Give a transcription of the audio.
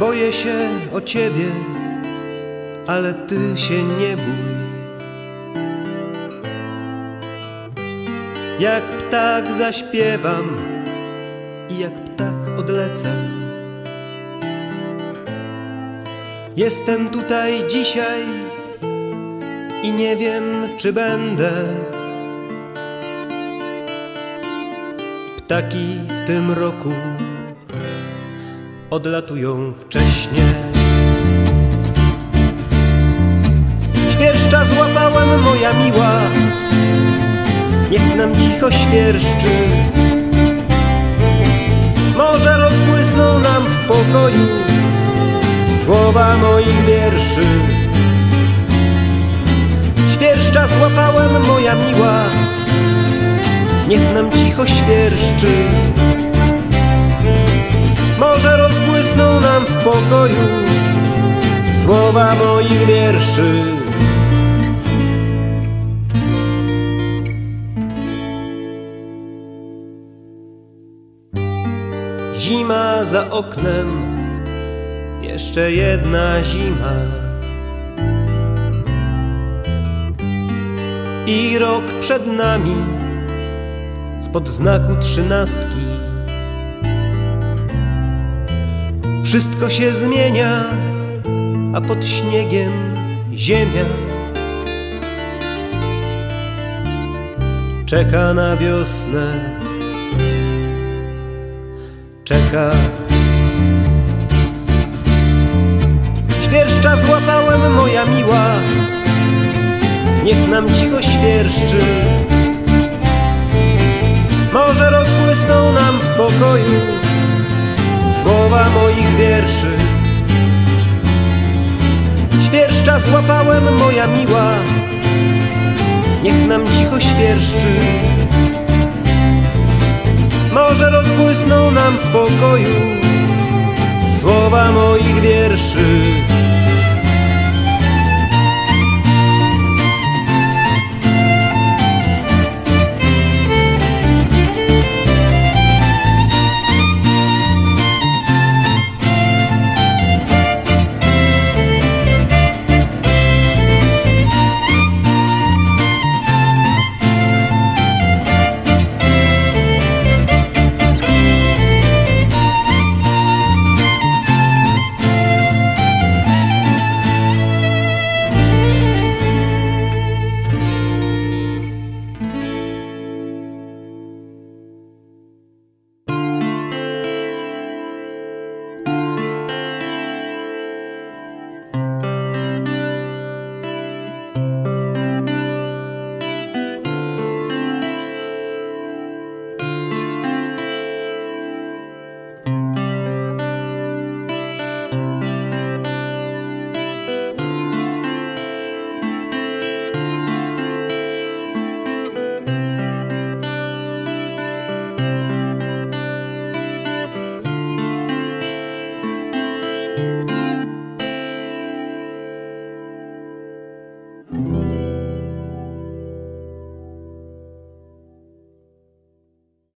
Boję się o ciebie, ale ty się nie bój. Jak ptak zaśpiewam i jak ptak odlecę. Jestem tutaj dzisiaj i nie wiem, czy będę. Ptaki w tym roku odlatują wcześnie. Świerszcza złapałem, moja miła, niech nam cicho świerszczy. Może rozbłysną nam w pokoju słowa moich wierszy. Świerszcza złapałem, moja miła, niech nam cicho świerszczy. Rozbłysną nam w pokoju słowa moich wierszy. Zima za oknem, jeszcze jedna zima. I rok przed nami, spod znaku trzynastki. Wszystko się zmienia, a pod śniegiem ziemia czeka na wiosnę. Czeka. Świerszcza złapałem, moja miła, niech nam cicho świerszczy. Może rozbłysną nam w pokoju słowa moich wierszy. Świerszcza złapałem, moja miła, niech nam cicho świerszczy. Może rozbłysną nam w pokoju słowa moich wierszy.